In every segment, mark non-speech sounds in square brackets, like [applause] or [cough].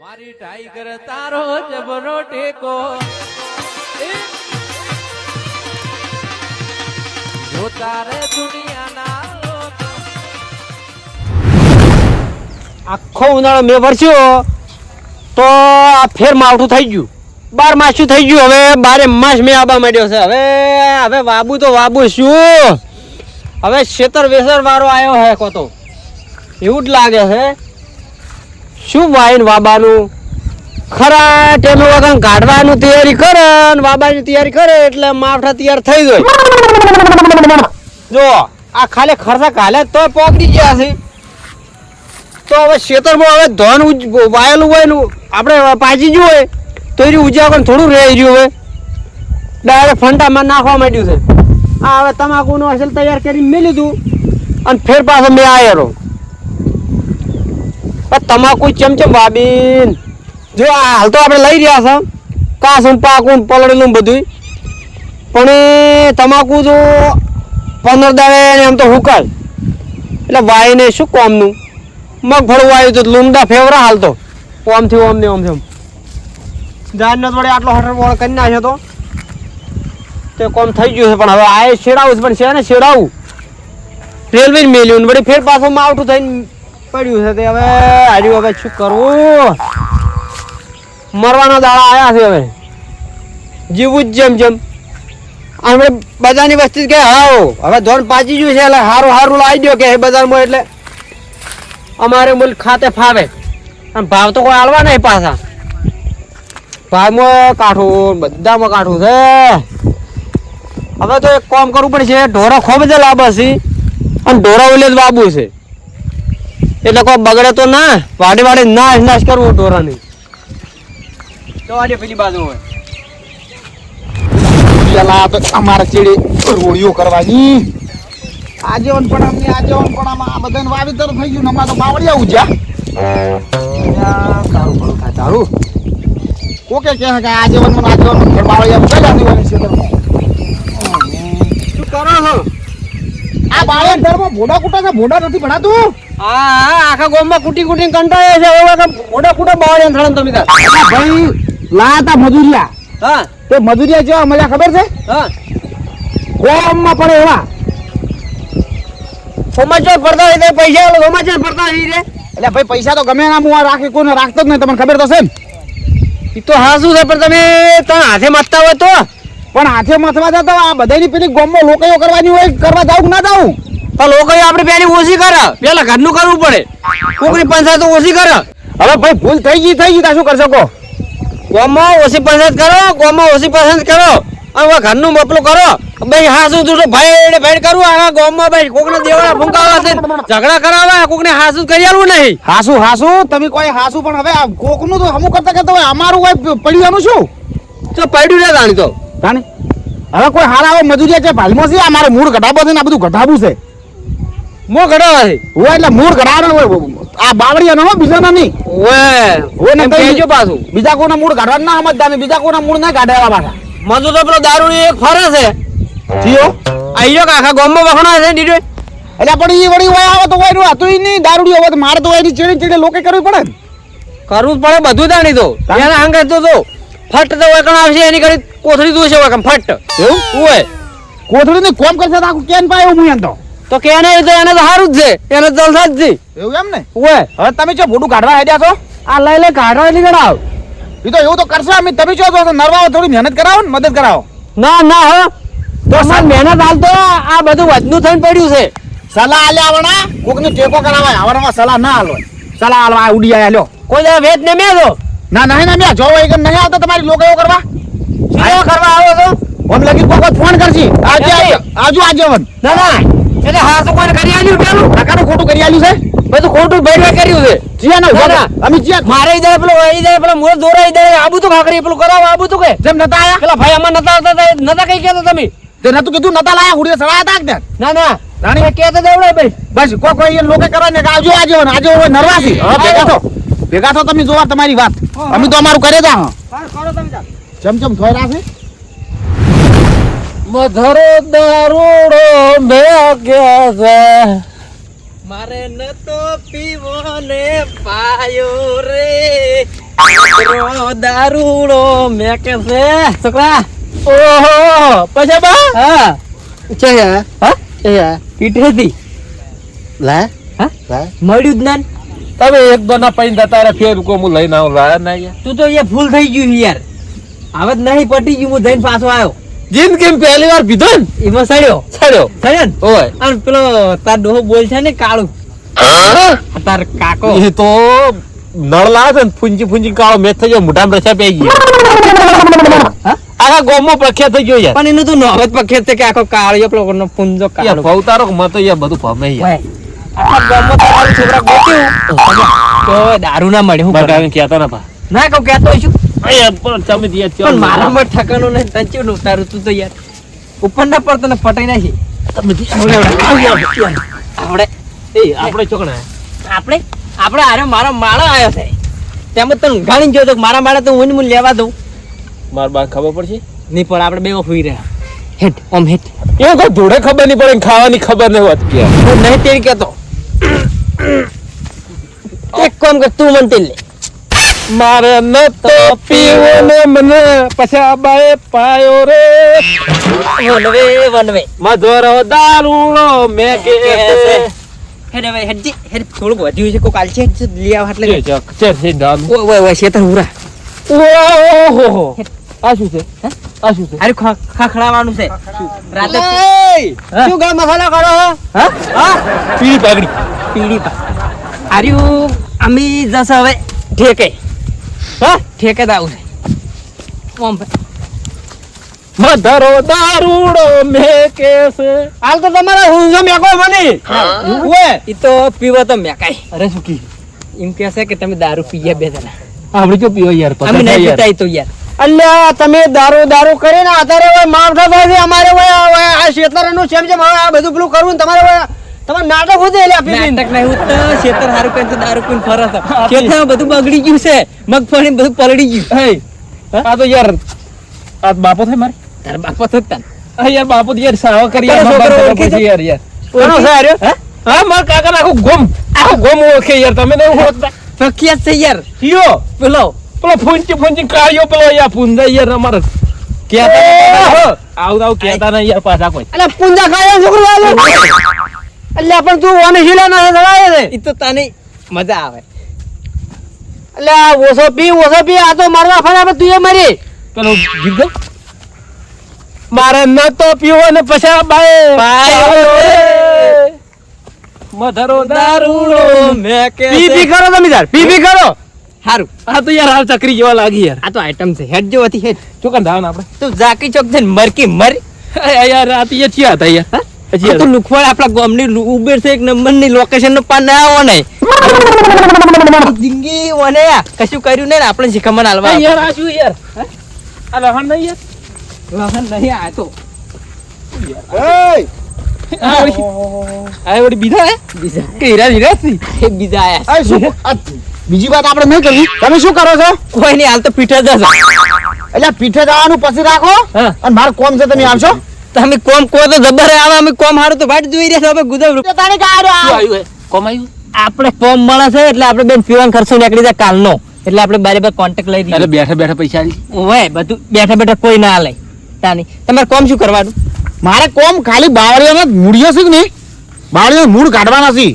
મારી ટાઈગર તારો જબરો ટેકો એ! જો તારે દુનિયાના આખો ઉનાળો મેં વરસ્યો, તો આ ફેર માવઠું થઈ ગયું. બાર માસું થઈ ગયું? હવે બારે માસ મેં આબા માંડ્યો છે. હવે હવે વાબુ તો વાબુ શું હવે શેતર વેસર વાળો આવ્યો હે કોતો એવું જ લાગે છે. શું વાઈન વાબાનું? ખરા ટેમે વગર કાઢવાનું તૈયારી કરે ને વાબાની તૈયારી કરે એટલે માવઠા તૈયાર થઈ જાય. જો, આ ખાલી ખર્ચા કાલે તો પોકડી ગયા છે. તો હવે ખેતરમાં હવે ધન વાયેલું હોય ને આપણે પાછી ગયું હોય તો એની ઉજાગર થોડું રહી રહ્યું હવે ડાયરેક્ટ ફંટામાં નાખવા માંડ્યું છે. આ હવે તમાકુનું અસલ તૈયાર કરીને મેં લીધું અને ફેર પાછો મેં આયેલો તમાકુ ચમચમ ભાબીન જો હાલ તો આપણે લઈ રહ્યા છે કાસું, પાકું, પલળેલું બધું પણ તમાકુ જો પંદર દાડે એમ તો હુકાય. એટલે વાઈને શું કોમનું? મગફળું વાયું તો લૂમડા ફેવરા હાલતો ઓમથી ઓમ ને ઓમથી ઓમ જાનને થોડી આટલો હટર બોળ કરી નાખ્યો તો. તે કોમ થઈ ગયું છે, પણ હવે આ શેડાવું પણ છે ને, શેડાવું. રેલવે મેલ્યું વળી ફેર પાછો માવઠું થઈને પડ્યું છે તે હવે. હાર્યું હવે શું કરવું? મરવાના દાડા આવ્યા છે હવે. જીવું જ જેમ જેમ. આપણે બજારની વસ્તી કે હાઓ હવે ધોન પાચી ગયું છે એટલે સારું સારું લાવી દો કે બજારમાં એટલે અમારે મૂલ ખાતે ફાવે. અને ભાવ તો કોઈ આલવા નહીં પાછા. ભાવમાં કાઠું, બધામાં કાઠું છે. હવે તો એક કામ કરવું પડશે, ઢોરા ખૂબ જ લાભ છે. અને ઢોરા ઓલે જ બાબુ છે. એટલે કોઈ બગડે તો ના વાડે વાડે નાશ નાશ કરવું ઢોરાની. તો આજે પેલી બાજુ હોય. પેલા તો અમારે ચેડે રોડિયો કરવાની. આજે પણ અમને આજીવન પણ આ બધાને વાવેતર થઈ ગયું અમારે તો બાવળિયા ઉજ્યા. સારું કોકે કહે કે મને બાવળિયા હોય ક્ષેત્રમાં શું કરો છો? આ બાવળિયા ભોડા કુટા છે ભોડા નથી ભણાતું. હા હા આખા ગામમાં કુટી કુટી કંટાળે છે હવે મોટા કુટા તમે કાં. ભાઈ લાતા મજૂરિયા હા. તે મજૂરિયા જેવા મજા ખબર છે? હા. ગોમમાં પડે એવા. સમાચાર પડતા હોય પૈસા સમાચાર પડતા હોય રે. એટલે ભાઈ પૈસા તો ગમે ના હું રાખી કોઈને રાખતો જ નહીં તમને ખબર તો છે ને ઈ તો હા શું છે પણ તમે તમે હાથે મારતા હોય તો. પણ હાથે મથવા જતો આ બધાની પેલી ગોમમાં લોકોયો કરવાની હોય કરવા જાવ ના જાવ તો લોકો આપણે પેલી ઓછી કરે. પેલા ઘરનું કરવું પડે. કોકની પંચાયત ઓછી કરે. હવે ભાઈ ભૂલ થઈ ગઈ થઈ ગઈ તા શું કરી શકો ગામમાં ઓછી પંચાયત કરો ગામમાં ઓછી પસંદ કરો. અને ઘરનું મપલું કરો. ભાઈ હા શું તું ભાઈ ભાઈ કરવું આ ગામમાં ભાઈ કોકને દેવાના ફૂંકાવા છે ઝઘડા કરાવવા કોકને હાસુ કરી આલવું નહીં? હાસુ હાસુ તમે કોઈ હાસુ પણ હવે આ કોકનું તો હમું કરતા કરતા હોય અમારું હોય પડ્યાનું શું? તો પડ્યું ને જાણી તો. જાણે હવે કોઈ હારા હવે મજૂરિયા છે? ભાલમાં છે? અમારે મૂળ ઘટાબો છે ને આ બધું ઘટાબું છે. મો ઘડાવા છે? હોય એટલે મૂળ હોય. આ બાવળિયાનો હો બીજાના નહીં. ઓએ ઓ ને કહેજો પાછું. બીજા કોના મૂળ કાઢવા ના સમજતા. બીજા કોના મૂળ ના કાઢ્યા પાછા. મજૂર તો પેલો દારૂ એક ફરે છે. જીઓ? આઈયો કાકા ગામમાં વખણાય છે દીધું એટલે પણ એ વળી હોય આવે તો હોયનું હતું નહીં દારૂડી હવે તો મારે તો એની ચીડી ચીડી લોકે કરવી પડે કરવું જ પડે બધું જાણી તો. એના હંગે તો જો. ફટ તો વકણ આવશે એની ઘડી કોથળી દૂશે વકણ ફટ. એવું? ઓય. કોથળી ને કોમ કરશે આખું કેન પાય હું એમ તો. તો કે એને તો એને તો સારું જ છે એને જલસા જ છે. એવું એમ ને? ઓય. હવે તમે જો ભોડું કાઢવા આવ્યા છો? આ લઈ લે કાઢો એટલે ગણાવ એ તો એવું તો કરશે અમે તમે જો તો નરવા થોડી મહેનત કરાવો ને મદદ કરાવો. ના ના હો તો સર મહેનત હાલ તો આ બધું વધનું થઈને પડ્યું છે. સલાહ આલ્યા આવણા કોકને ટેકો કરાવાય આવણામાં સલાહ ના આલો સલાહ આલવા ઉડી લ્યો. કોઈ વેચ ને મેં તો ના ના મ્યા જોવો એ કે નહીં આવતો તમારી લોકો એવું કરવા? આયો કરવા આવ્યો છો? ઓમ લગી કોક ફોન કરશી. આજે નહીં. આજુ આજેવન ના ના એટલે હા તો કોણ કરી આલ્યું પેલું? કાકાનું ખોટું કરી આલ્યું છે? બધું ખોટું બેડવા કર્યું છે. જીયા ના ના, ના. અમે જીયા. મારે ઈ જાય પેલો ઈ જાય પેલો મોર દોરા ઈ દાડે આબુ તો ખાકરી પેલું કરાવ આબુ તો કે? જેમ નતા આયા? પેલા ભાઈ અમાર નતા આવતા નતા કઈ કેતો તમે? તે નતું કીધું નતા લાયા હુડીએ સળાયા તા કે ના ના. રાણી? કે કહેતો દેવડે ભાઈ. બસ કોઈ કોઈ લોકો કરવા ને કે આવજો આજે આજે નરવાસી. હવે ભેગા થો ભેગા થો તમે જોવા તમારી વાત. અમે તો અમારું કરે જા. ચમ ચમ થોયરા છે મધરો દારૂડો ગયા છે? મારે ન તો પીવો ને પાયો રે. દારૂડો મેં કે છે? છોકરા. ઓહો પછી બા. હા. છે હા? એ પીઠેથી. લા. હા? લા. મળ્યું જ ના ને. તમે એક દોના પૈન તારે ફેર કો હું લઈને આવું લાયા ના યાર તું તો એ ફૂલ થઈ ગયું યાર. હવે જ નહીં પટી ગયું હું જઈને પાછો આવ્યો. જિંદગી પહેલી વાર પીધો ને? એમાં સડ્યો. સડ્યો? સડ્યો ને? ઓય. અને પેલો તાર ડોહો બોલ છે ને કાળું. તાર કાકો. એ તો નળ લાવે છે ને ફૂંજી ફૂંજી કાળો મેચ થઈ ગયો મોઢામાં રસા પી ગયો. આખા ગામમાં પ્રખ્યાત થઈ ગયો યાર. પણ એનું તો નોબત પ્રખ્યાત છે કે આખો કાળિયો પેલો કોનો કાળો. ભવતારો કે મતો યાર બધું ભમે યાર. આખા ગામમાં તમારું છોકરા ગોત્યું. તો દારૂ ના મળે હું મારે કહેતા ના ના કહું કહેતો છું પણ તમે પણ મારા માં ઠકાણું નહીં તને ચેવું ઉતારું તું તો યાર. ઉપર ના પડતો ને ફટાઈ નાખી. તમે ત્યાં- આવડે, આવડે. આવડે એ આપણે ચોકણા આપણે આપણે આરે મારો માળો આવ્યો છે. તેમ જ તને ઊંઘાડીને જોયો મારા માળા તો હું ને હું લેવા દઉં. માર બા ખબર પડશે? નહીં પણ આપણે બે વખત રહ્યા હેટ ઓમ હેટ એ કોઈ ધૂળે ખબર નહીં પડે ખાવાની ખબર નહીં હોત કે હું નહીં તેરી કહેતો એક કામ કર તું મને લે મારે ન તો પીવો ને મને પછી આબાએ પાયો રે વનવે વનવે મધોરો દારૂણો મે કે હેડ હવે હેડ જી હેડ થોડુંક વધ્યું છે કોક આલ છે લઈ આવ એટલે ચર છે દારૂ ઓય ઓય ઓય શેતર હુરા ઓહો આ શું છે હે? આ શું છે અરે ખા- ખાખડાવાનું છે રાતે શું ગામ મસાલા કરો હા હા પીળી પાઘડી પીડી પા આર્યું અમી જશે હવે ઠેકે. હા ઠેકે જ આવું છે. ઓમ મધરો દારૂડો મે કેસ હાલ તો તમારા ઊંઝો મેકો બની ઓએ ઈ તો પીવો તો મેકાય. અરે શું કી? એમ કે છે કે તમે દારૂ પીયા બે જણા. આપણે જો પીવો યાર? અમે નહીં પીતા તો યાર. અલ્યા તમે દારૂ દારૂ કરીને અત્યારે ઓય માર થાય છે અમારે ઓય આ શેતરનું જેમ જેમ હવે આ બધું પેલું કરવું ને તમારે ઓય તમારે નાટક હોતે એટલે આપી નાટક નહીં હું તો શેતર હારું પેન તો દારૂ પીને ફરે છે. બધું બગડી ગયું છે. મગફળી બધું પલડી ગયું. હે. આ તો યાર આ બાપો થાય મારે. તારા થત થતા આ યાર બાપો યાર સાવ કરી યાર યાર. કોનો છે હાર્યો? હે? હા માર કાકા નાખો ગોમ આખો ગોમ ઓળખે યાર. તમે નહીં ઓળખતા. પ્રખ્યાત છે યાર. કયો પેલો. પેલો ફૂંચી ફૂંચી કાળિયો પેલો યાર પૂંજા યાર અમારે. કેતા. આવું આવું કેતા નહીં યાર પાછા કોઈ. અલા પૂંજા ખાયા છોકરો આલે. અલ્યા પણ તું ઓને હિલા ના ધરાવે છે. ઈ તો તને મજા આવે. અલ્યા ઓછો પી ઓછો પી આ તો મારવા ફરા પણ તું એ મરી. પેલો ગીત મારે ન તો પીવો ને પછી બાય બાય. મધરો દારૂડો મે કે પી પી કરો તમે યાર પી પી કરો. હારું. આ તો યાર હાલ ચકરી જેવા લાગી યાર. આ તો આઈટમ છે હેડ જો હતી હેડ. ચોકન ધાવન આપણે તું જાકી ચોક છે ને મરકી મર. યાર આ તો યાર ચિયા હતા યાર. તો લુખવાડ આપણા ગામની ઉબેર છે એક નંબરની લોકેશન નો પાન ના આવો ને. [laughs] જિંદગી ઓને કશું કર્યું નહીં આપણે શીખમણ હાલવા યાર આ શું યાર? આ લહણ નહીં યાર? લહન નહીં આ તો. બીજા વાત આપણે નહીં કરવી તમે શું કરો છો? કોઈ નહીં હાલ તો પીઠે જશે એટલે પીઠે જવાનું પછી રાખો. હા. અને મારે કોમ છે તમે આવશો. તમે કોમ કો તો જબર આવે અમે કોમ હારું તો વાટ જોઈ રહ્યા છે અમે ગુદવ તો તારે આ? આવ્યું હે કોમ આવ્યું? આપણે કોમ મળે છે એટલે આપણે બેન પીવાનો ખર્ચો નીકળી જાય કાલનો. એટલે આપણે બારે બાર કોન્ટેક્ટ લઈ એટલે દઈએ બેઠા બેઠા પૈસા આલી. ઓય બધું બેઠા બેઠા કોઈ ના લે. તાની. તમારે કોમ શું કરવાનું? મારે કોમ ખાલી બાવળીઓને મૂળિયો છે કે નહીં? બાવળીઓ મૂળ કાઢવાના છે.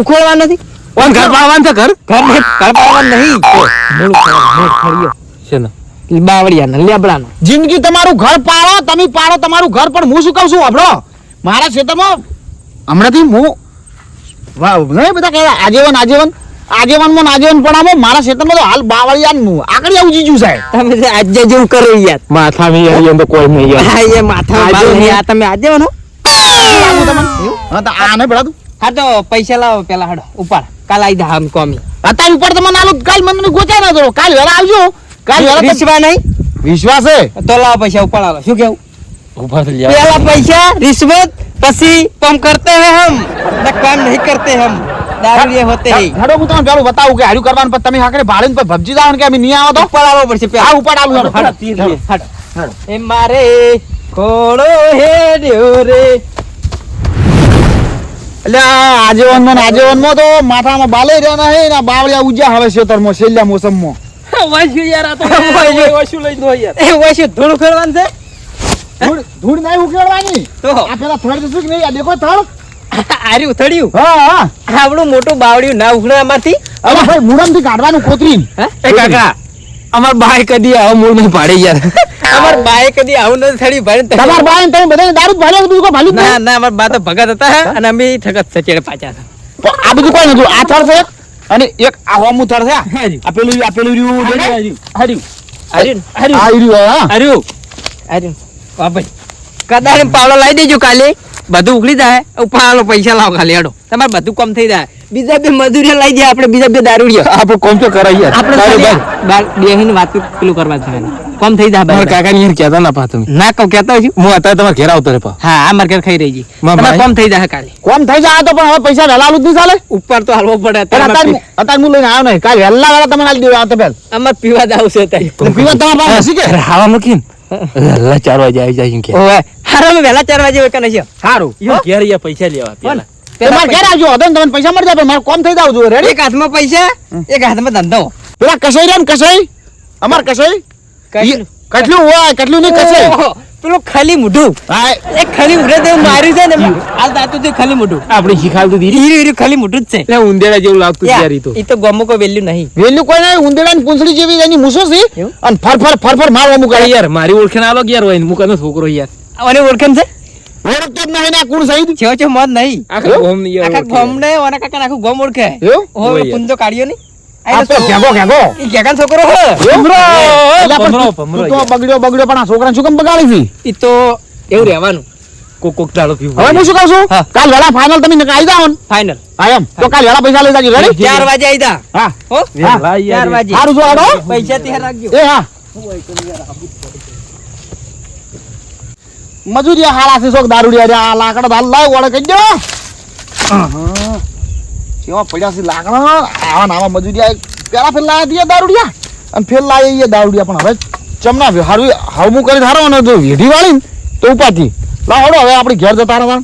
ઉખોડવા નથી? કોણ ઘર પાડવાનું છે ઘર? ઘર ઘર પાડવાનું નહીં. મૂળ ઉખોડવાનું, છે ખડીયો. શેનો બાવળિયાનો લેબડાનો જિંદગી તમારું ઘર પાડો તમે પાડો તમારું ઘર પણ હું શું કહું છું આપણો મારા ક્ષેત્રમાં હમણાંથી હું વાહ નહીં બધા કહેવાય આજીવન આજીવન આજીવનમાં આજીવન પણ આમાં મારા ક્ષેત્રમાં તો હાલ બાવળિયા આગળ આવું જીજુ સાહેબ. તમે આજે જેવું કરો યાર. માથા મી આવી તો કોઈ નહીં યાર. હા એ માથા આજે બાલ નહીં નહીં. આ તમે આજે વનો હા તો આને નહીં પડાતું? હા તો પૈસા લાવો પેલા હડો ઉપાડ. કાલ આવી દા આમ કોમી. અત્યારે ઉપર તમને આલો કાલ મને ગોચા ના દો. કાલ વેલા આવજો. કાલ રીસવા વિશ્વાસ તો લાવ પૈસા ઉપાડાવો. શું કેવું? ઉપરથી પૈસા રિશ્વત પછી પમ કરતે હે હમ. કામ નહીં કરતે હમ. દારૂ કે હાર્યું કરવાનું તમે હાકડે કે નહીં આવો તો? ઉપર પડશે આ આવું હડો મારે ખોળો હે ડ્યો રે. એટલે આજેવનમાં આજેવનમાં તો માથામાં બાલે રહ્યા નહીં ને બાવળિયા ઉજ્યા હવે શેતરમાં છેલ્લા મોસમમાં. [laughs] વાંચ્યું યાર આ તો [laughs] વાંચ્યું. વાંચ્યું લઈ દો યાર. એ હોય ધૂળ ઉખેડવાનું છે? ધૂળ ધૂળ નહીં ઉકેળવાની તો? આ પેલા થડ શું નહીં? આ દેખો થડ. [laughs] આર્યું ઉથડ્યું હા હા. આવડું મોટું બાવડ્યું ના ઉખડે અમારથી હવે ભાઈ મુડમથી કાઢવાનું કોતરીને. એ કાકા અમાર બાય કદી આવો મૂળ નહીં પાડે યાર. અમાર બાય કદી આવું નથી થડી ભાઈ તમાર બાઈ તમે બધા દારૂ ના ના અમાર બા તો ભગત હતા અને અમે ઠગત સચેડ પાછા હતા. આ બધું કોઈ નથી આ થડ છે અને એક આ હોમું થડ છે આ. પેલું આ પેલું રહ્યું દેખાય? હાજી. હાજી. આર્યું હાજી. આ રહ્યું હા આર્યું આર્યું વાહ ભાઈ કદાચ પાવડો લાવી દેજો કાલે બધું ઉકળી જાય ઉપાડો પૈસા લાવો ખાલી હેડો તમારે બધું કમ થઈ જાય બીજા બે મજૂરી લઈ જાય આપણે બીજા બે દારૂડિયા. આપણે કોમ તો કરાય યાર આપણે બાર બેહીને વાત પેલું કરવા જ કોમ થઈ જાય મારા કાકા ની કહેતા ના પા તમે. ના કહું કહેતો છું. હું અત્યારે તમારા ઘેર આવતો રે પા. હા આ માર્કેટ ખાઈ રહી જી તમારે. કમ થઈ જાય કાલે. કોમ થઈ જાય તો પણ હવે પૈસા વહેલાલું જ નહીં ચાલે. ઉપર તો હાલવો પડે અત્યારે અત્યારે હું- લઈને આવ્યો નહીં. કાલે વહેલા વેલા તમને આલી દેવા આવતા પહેલ. અમારે પીવા જ આવશે અત્યારે. પીવા તમારા પાસે શું કે? હાવા મૂકીને. વહેલા ચાર વાગે આવી જાય કે. ઓવે. હારો વહેલા ચાર વાગે કે છે સારું. ઘેર યા પૈસા લેવા પેલા તમારે ઘેર આવજો. હતો તમને પૈસા મળી જાય પણ મારે કોમ થઈ જાવ રેડી એક હાથમાં પૈસા એક હાથમાં ધંધો. પેલા કસાઈ રહ્યા ને કસાઈ? અમાર કસાઈ? કેટલું હોય કેટલું નહીં કસાઈ. પેલું ખાલી મોઢું. હા એક ખાલી મોઢે તે માર્યું છે ને હાલ દાતું તે ખાલી મોઢું. આપણે શીખાવતું હીરું હીરું ખાલી મોઢું જ છે. એટલે ઉંદેડા જેવું લાગતું યાર ઈ તો ગમો કોઈ વેલ્યુ નહીં. વેલ્યુ કોઈ નહીં ઉંદેડા ની પૂંછડી જેવી એની મૂસો છે. અને ફર ફર ફર ફર મારવા મુકાય યાર મારી ઓળખે આલો યાર હોય મુકાનો છોકરો યાર. અને ઓળખે છે? ઓળખતો જ નહીં ને કોણ સહીદ છેવ છેવ નહીં. આખા ગોમની યાર આખા. ગોમ ને ઓના કાકા આખું ગોમ ઓળખે. યાર. પુંજો કાઢ્યો નહીં. આ તો ઘેગો ઘેગો. ઈ કેકાન છોકરો તું- તું તો બગડ્યો બગડ્યો પણ આ છોકરાને શું કેમ બગાડી ઈ તો એવું રહેવાનું. કોક કોક દાડો પીવું. હવે હું શું કહું છું? કાલ વેળા ફાઇનલ તમે નકા આવી જાઓ ફાઇનલ હા તો કાલ વેળા પૈસા લઈ જાજો. રેડી ચાર વાગે આવી જા. હા. હો? વેલા વાગે. સારું જો આડો. પૈસા ત્યાં રાખજો એ હા. મજૂરી હારા છે શોખ દારૂડિયા રે આ લાકડા દાલ લાવ વળે કહી દો. કેવા પડ્યા છે લાકડા? આવા નાવા મજૂરિયા પેલા ફેર લાયા દિયા દારૂડિયા? અને ફેર લાવી એ દારૂડિયા પણ. હવે ચમના હારું હવમું કરી ધારો અને જો વેઢી વાળી તો ઉપાતી લાવ હડો હવે આપણે ઘેર જતા રહેવા